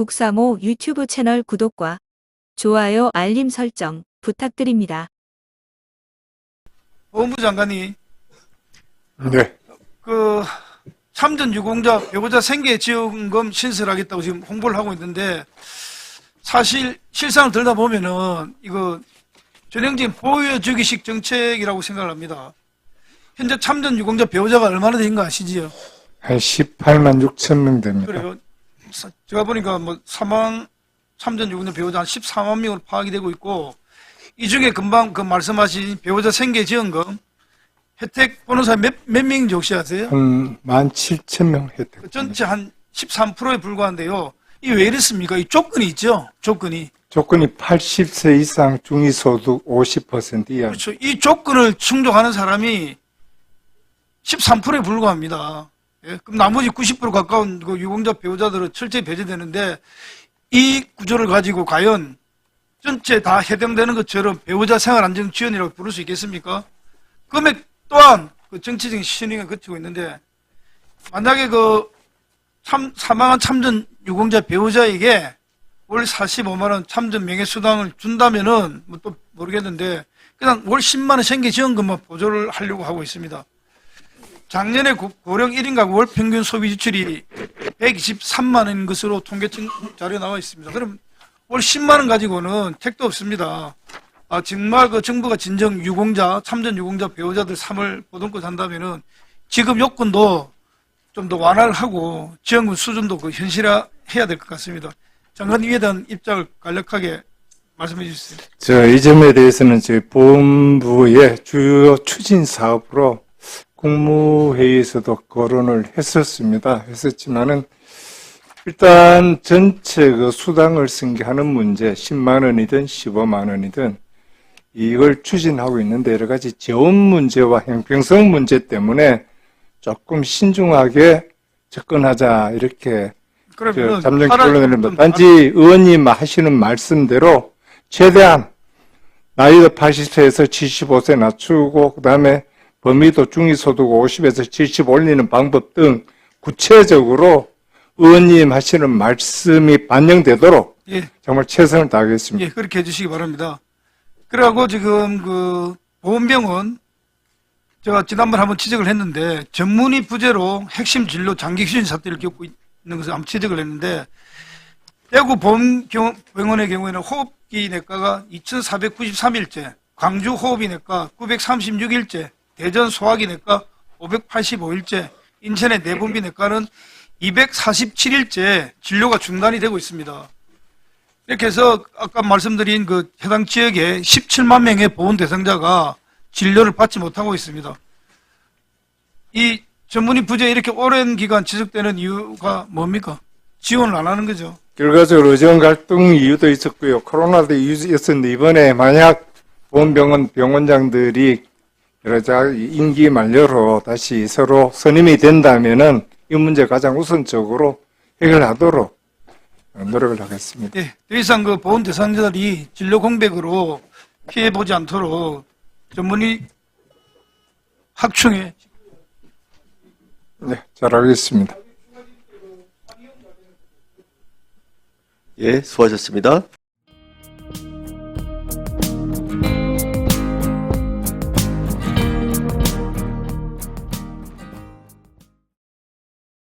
국사모 유튜브 채널 구독과 좋아요 알림 설정 부탁드립니다. 법무부 장관이 네. 그 참전 유공자 배우자 생계 지원금 신설하겠다고 지금 홍보를 하고 있는데 사실 실상을 들다 보면은 이거 전형적인 보여주기식 정책이라고 생각을 합니다. 현재 참전 유공자 배우자가 얼마나 되는 거 아시지요? 한 18만 6천 명 됩니다. 그래요. 사- 제가 보니까 뭐 사망 참전 유공자 배우자 한 14만 명으로 파악이 되고 있고 이 중에 금방 그 말씀하신 배우자 생계 지원금 혜택 보는 사람 몇, 몇 명인지 혹시 아세요? 한 1만 7천 명 혜택. 그 전체 한 13%에 불과한데요. 이 왜 이렇습니까? 이 조건이 있죠? 조건이. 조건이 80세 이상 중위소득 50% 이하. 그렇죠. 이 조건을 충족하는 사람이 13%에 불과합니다. 예? 그럼 나머지 90% 가까운 그 유공자 배우자들은 철저히 배제되는데 이 구조를 가지고 과연 전체 다 해당되는 것처럼 배우자 생활 안정 지원이라고 부를 수 있겠습니까? 금액 또한 그 정치적인 시행에 거치고 있는데 만약에 그 참, 사망한 참전 유공자 배우자에게 월 45만 원 참전 명예 수당을 준다면은 뭐 또 모르겠는데 그냥 월 10만 원 생계 지원금만 보조를 하려고 하고 있습니다. 작년에 고- 고령 1인 가구 월 평균 소비 지출이 123만 원인 것으로 통계청 자료에 나와 있습니다. 그럼 월 10만 원 가지고는 택도 없습니다. 아, 정말 그 정부가 진정 유공자, 참전 유공자 배우자들 3월 보동권 한다면은 지급 요건도 좀 더 완화를 하고 지원금 수준도 그 현실화 해야 될 것 같습니다. 장관 이에 대한 입장을 간략하게 말씀해 주세요. 저이 점에 대해서는 저희 보험부의 주요 추진 사업으로 국무회의에서도 거론을 했었습니다. 했었지만은 일단 전체 그 수당을 승계하는 문제 10만 원이든 15만 원이든 이걸 추진하고 있는데 여러 가지 재원 문제와 형평성 문제 때문에 조금 신중하게 접근하자 이렇게 잠정 좀 단지 의원님 하시는 말씀대로 최대한 나이도 80세에서 75세 낮추고 그다음에 범위도 중위소득 50에서 70 올리는 방법 등 구체적으로 의원님 하시는 말씀이 반영되도록 예, 정말 최선을 다하겠습니다. 예, 그렇게 해주시기 바랍니다. 그러고 지금 그 보건병원 제가 지난번 한번 지적을 했는데 전문의 부재로 핵심 진료 장기 휴진 사태를 겪고 있는 것을 한번 지적을 했는데 대구 보건병원의 경우에는 호흡기 내과가 2,493일째, 광주 호흡기 내과 936일째, 대전 소화기 내과 585일째, 인천의 내분비 내과는 247일째 진료가 중단이 되고 있습니다. 이렇게 해서 아까 말씀드린 그 해당 지역에 17만 명의 보건 대상자가 진료를 받지 못하고 있습니다. 이 전문의 부재 이렇게 오랜 기간 지속되는 이유가 뭡니까? 지원을 안 하는 거죠. 결과적으로 의정 갈등 이유도 있었고요. 코로나도 이유였었는데 이번에 만약 보건병원 병원장들이 여러 자 임기 만료로 다시 서로 선임이 된다면은 이 문제 가장 우선적으로 해결하도록 노력을 하겠습니다. 예, 더 이상 그 보건 대상자들이 진료 공백으로 피해 보지 않도록 전문의 학충에 네, 잘하겠습니다. 예, 수고하셨습니다.